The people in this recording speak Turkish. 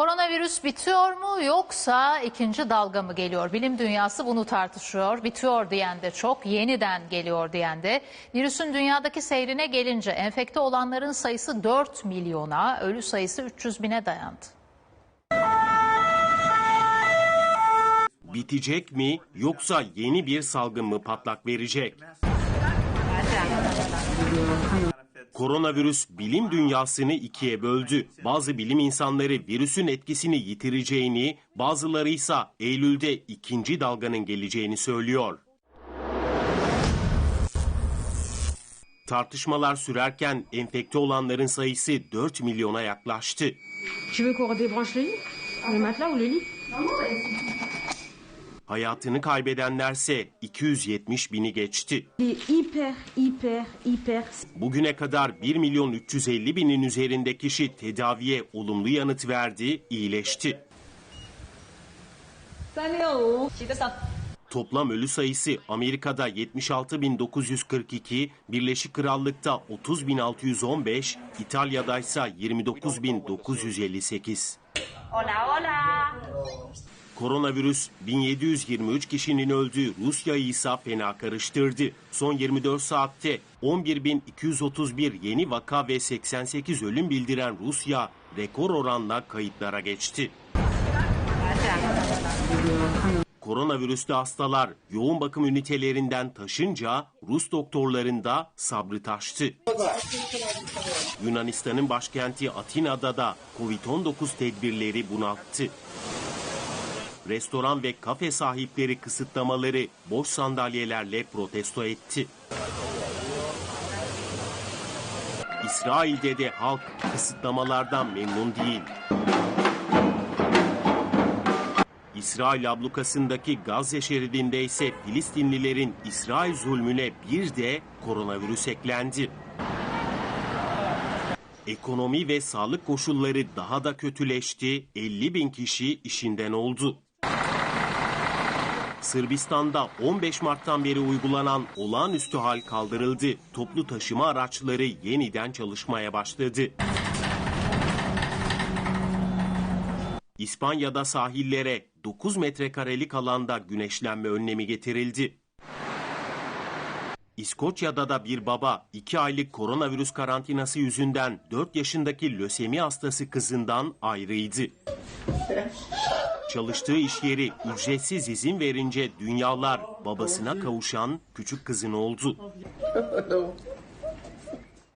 Koronavirüs bitiyor mu yoksa ikinci dalga mı geliyor? Bilim dünyası bunu tartışıyor. Bitiyor diyen de çok, yeniden geliyor diyen de. Virüsün dünyadaki seyrine gelince enfekte olanların sayısı 4 milyona, ölü sayısı 300 bine dayandı. Bitecek mi yoksa yeni bir salgın mı patlak verecek? Koronavirüs bilim dünyasını ikiye böldü. Bazı bilim insanları virüsün etkisini yitireceğini, bazıları ise Eylül'de ikinci dalganın geleceğini söylüyor. Tartışmalar sürerken enfekte olanların sayısı 4 milyona yaklaştı. Tu veux qu'on redébranche le lit Le matelas ou le lit Hayatını kaybedenlerse 270 bini geçti. Hyper, hyper. Bugüne kadar 1 milyon 350 binin üzerinde kişi tedaviye olumlu yanıt verdi, iyileşti. Toplam ölü sayısı Amerika'da 76.942, Birleşik Krallık'ta 30.615, İtalya'da ise 29.958. Koronavirüs 1723 kişinin öldüğü Rusya'yı ise fena karıştırdı. Son 24 saatte 11.231 yeni vaka ve 88 ölüm bildiren Rusya rekor oranla kayıtlara geçti. Koronavirüslü hastalar yoğun bakım ünitelerinden taşınca Rus doktorlarında sabrı taştı. Yunanistan'ın başkenti Atina'da da Covid-19 tedbirleri bunalttı. Restoran ve kafe sahipleri kısıtlamaları boş sandalyelerle protesto etti. İsrail'de de halk kısıtlamalardan memnun değil. İsrail ablukasındaki Gazze şeridinde ise Filistinlilerin İsrail zulmüne bir de koronavirüs eklendi. Ekonomi ve sağlık koşulları daha da kötüleşti, 50 bin kişi işinden oldu. Sırbistan'da 15 Mart'tan beri uygulanan olağanüstü hal kaldırıldı. Toplu taşıma araçları yeniden çalışmaya başladı. İspanya'da sahillere 9 metrekarelik alanda güneşlenme önlemi getirildi. İskoçya'da da bir baba 2 aylık koronavirüs karantinası yüzünden 4 yaşındaki lösemi hastası kızından ayrıydı. Çalıştığı iş yeri ücretsiz izin verince dünyalar babasına kavuşan küçük kızın oldu.